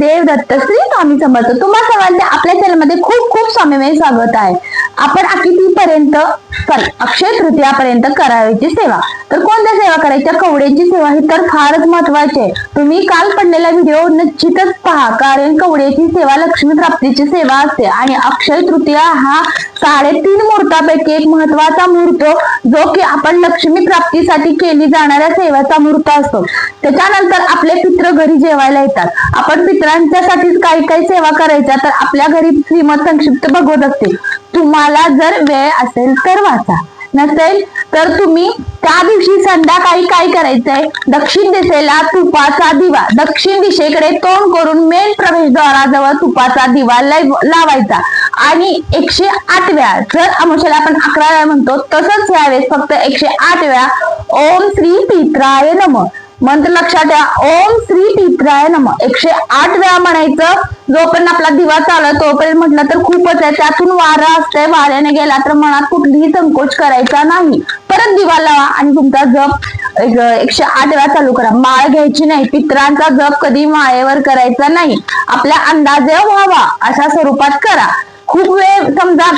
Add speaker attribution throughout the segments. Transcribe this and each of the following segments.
Speaker 1: देवदत्त श्री स्वामी समर्थ. तुम्हा सर्वांचे आपल्या चॅनलमध्ये खूप खूप स्वामीमय स्वागत आहे. आपण पर्यंत अक्षय तृतीयापर्यंत करावयाची सेवा. तर कोणत्या सेवा करायच्या? कवड्याची सेवा ही तर फारच महत्वाची आहे. तुम्ही काल पडलेला व्हिडिओ निश्चितच पहा कारण कवड्याची सेवा लक्ष्मी प्राप्तीची सेवा असते. आणि अक्षय तृतीया हा साडेतीन मुहूर्तापैकी एक महत्त्वाचा मुहूर्त जो की आपण लक्ष्मी प्राप्तीसाठी केली जाणाऱ्या सेवेचा मुहूर्त असतो. त्याच्यानंतर आपले पित्र घरी जेवायला येतात. आपण पित्रांच्यासाठीच काही काही सेवा करायच्या तर आपल्या घरी श्रीमत संक्षिप्त भगवत असते. तुम्हाला जर वेळ असेल तर वाचा. नसेल तर तुम्ही त्या दिवशी संध्याकाळी काय करायचंय? दक्षिण दिशेला तुपाचा दिवा. दक्षिण दिशेकडे तोंड करून मेन प्रवेशद्वाराजवळ तुपाचा दिवा लावायचा. आणि एकशे आठ वेळा जर अमुषाला आपण अकरा वेळा म्हणतो तसंच यावेळेस फक्त एकशे आठ वेळा ओम श्री पित्राय नम. मंत्र लक्षात ठेवा ओम श्री पित्राय नम. एकशे आठ वेळा म्हणायचं जोपर्यंत आपला दिवा चालला तोपर्यंत म्हटलं तर खूपच आहे. त्यातून वारा असतंय. वाऱ्याने गेला तर मनात कुठलीही संकोच करायचा नाही. परत दिवा लावा आणि तुमचा जप एकशे आठ वेळा चालू करा. माळ घ्यायची नाही. पित्रांचा जप कधी माळेवर करायचा नाही. आपल्या अंदाजे व्हावा अशा स्वरूपात करा. खूप वेळ समजा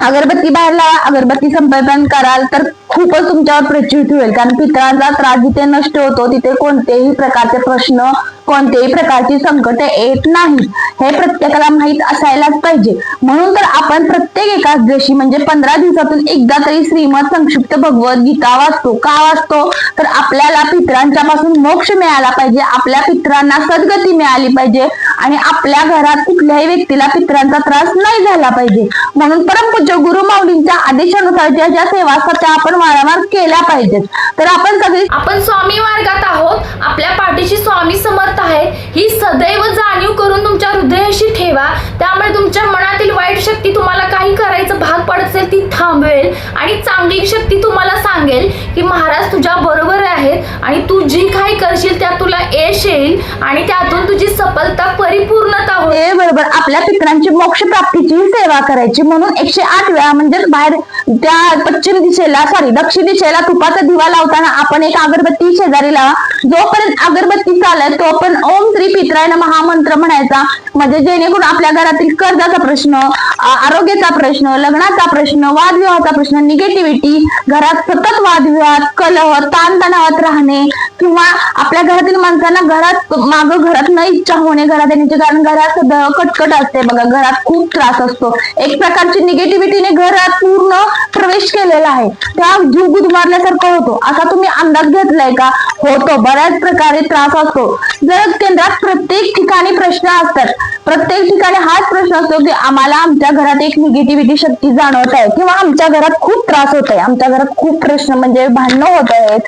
Speaker 1: अगरबत्ती बाहेर लावा. अगरबत्ती संपर्पण कराल तर खूपच तुमच्यावर प्रचित होईल. कारण पितळांचा त्रास जिथे नष्ट होतो तिथे कोणतेही प्रकारचे प्रश्न कोणत्याही प्रकारची संकट येत नाही. हे प्रत्येकाला माहीत असायलाच पाहिजे. म्हणून तर आपण प्रत्येक एकादशी म्हणजे पंधरा दिवसातून एकदा तरी श्रीमद संक्षिप्त भगवत गीता वाचतो. का वाचतो? तर आपल्याला पितरांच्या पासून मोक्ष मिळाला पाहिजे. आपल्या पितरांना सद्गती मिळाली पाहिजे. आणि आपल्या घरात कुठल्याही व्यक्तीला पितरांचा त्रास नाही झाला पाहिजे. म्हणून परमपूज्य गुरु माऊली आदेशानुसार ज्या ज्या सेवा असतात त्या आपण वारंवार केल्या पाहिजेत. तर आपण सगळी
Speaker 2: आपण स्वामी मार्गात आहोत. आपल्या पाठीशी स्वामी समर्थ आहे ही सदैव जाणीव करून तुमच्या हृदयाशी ठेवा. त्यामुळे तुमच्या मनातील वाईट शक्ती तुम्हाला काही करायचं भाग पडत असेल ती थांबवेल आणि चांगली शक्ती तुम्हाला सांगेल की महाराज तुझ्या बरोबर आहेत आणि तू जी काही करशील त्यात तुला यश येईल आणि त्यातून तुझी सफलता परिपूर्णता होईल
Speaker 1: बरोबर. आपल्या पितरांची मोक्ष प्राप्तीची सेवा करायची म्हणून एकशे आठ वेळा म्हणजे बाहेर त्या पश्चिम दिशेला सॉरी दक्षिण दिशेला तुपाचा दिवा लावताना आपण एक अगरबत्ती शेजारी लावा. जोपर्यंत अगरबत्ती चालत तो आपण ओम श्री पित्रायन महामंत्र म्हणायचा. म्हणजे जेणेकरून आपल्या घरातील कर्जाचा प्रश्न आरोग्याचा प्रश्न लग्नाचा प्रश्न वादविवाहाचा प्रश्न निगेटिव्हिटी घरात सतत वादविवाद कलह ताणतणावात राहणे किंवा आपल्या घरातील माणसांना घरात माग घरात न इच्छा होणे घरात येण्याचे कारण घरात कटकट असते बघा घरात खूप त्रास असतो. एक प्रकारची निगेटिव्हिटीने घरात पूर्ण प्रवेश केलेला आहे. त्या जीव गुदमारल्यासारखा होतो. असा तुम्ही अंदाज घेतलाय का? होतो. बऱ्याच प्रकारे त्रास असतो. जर केंद्रात प्रत्येक ठिकाणी प्रश्न असतात प्रत्येक ठिकाणी हाच प्रश्न असतो की आम्हाला आमच्या घरात एक निगेटिव्हिटी शक्ती जाणवत आहे किंवा आमच्या घरात खूप त्रास होत आहे. आमच्या घरात खूप प्रश्न म्हणजे भांडणं होत आहेत.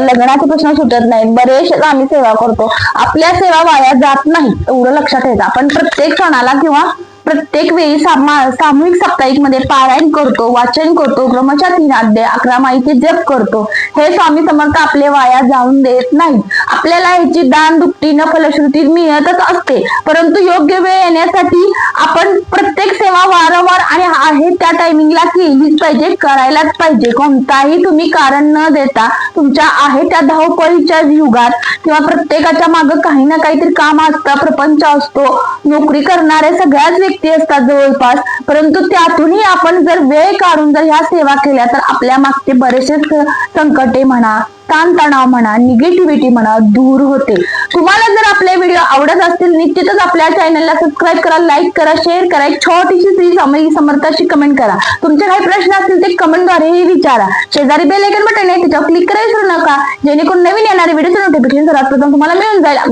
Speaker 1: लग्नाचे प्रश्न सुटत नाहीत. बरेच आम्ही सेवा करतो. आपल्या सेवा वाया जात नाही एवढं लक्षात ठेवायचं आपण प्रत्येक सणाला किंवा प्रत्येक वेळी सामूहिक साप्ताहिकमध्ये पारायण करतो वाचन करतो क्रमशः तीन अध्याय अकरा माहिती जप करतो. हे स्वामी समर्थ आपले वाया जाऊन देत नाही आपल्याला ह्याची दान दुपटी न फलश्रुती मिळतच असते. परंतु योग्य वेळ येण्यासाठी आपण प्रत्येक सेवा वारंवार आणि आहे त्या टायमिंगला केलीच पाहिजे करायलाच पाहिजे. कोणताही तुम्ही कारण न देता तुमच्या आहे त्या धावपळीच्या युगात किंवा प्रत्येकाच्या मागे काही ना काहीतरी काम असतं प्रपंच असतो. नोकरी करणाऱ्या सगळ्याच व्यक्ती असतात जवळपास. परंतु त्यातूनही आपण जर वेळ काढून जर ह्या सेवा केल्या तर आपल्या मागचे बरेचसे संकटे म्हणा ताणतणाव म्हणा निगेटिव्हिटी म्हणा दूर होते. तुम्हाला जर आपले व्हिडिओ आवडत असतील निश्चितच आपल्या चॅनलला सबस्क्राईब करा लाईक करा शेअर करा. एक छोटीशी श्री स्वामी समर्थाची कमेंट करा. तुमचे काही प्रश्न असतील ते कमेंटद्वारेही विचारा. शेजारी बेल आयकन बटन आहे त्याच्यावर क्लिक करायला विसरू नका. जेणेकरून नवीन येणारे व्हिडिओचे नोटिफिकेशन सर्वात प्रथम तुम्हाला मिळून जाईल.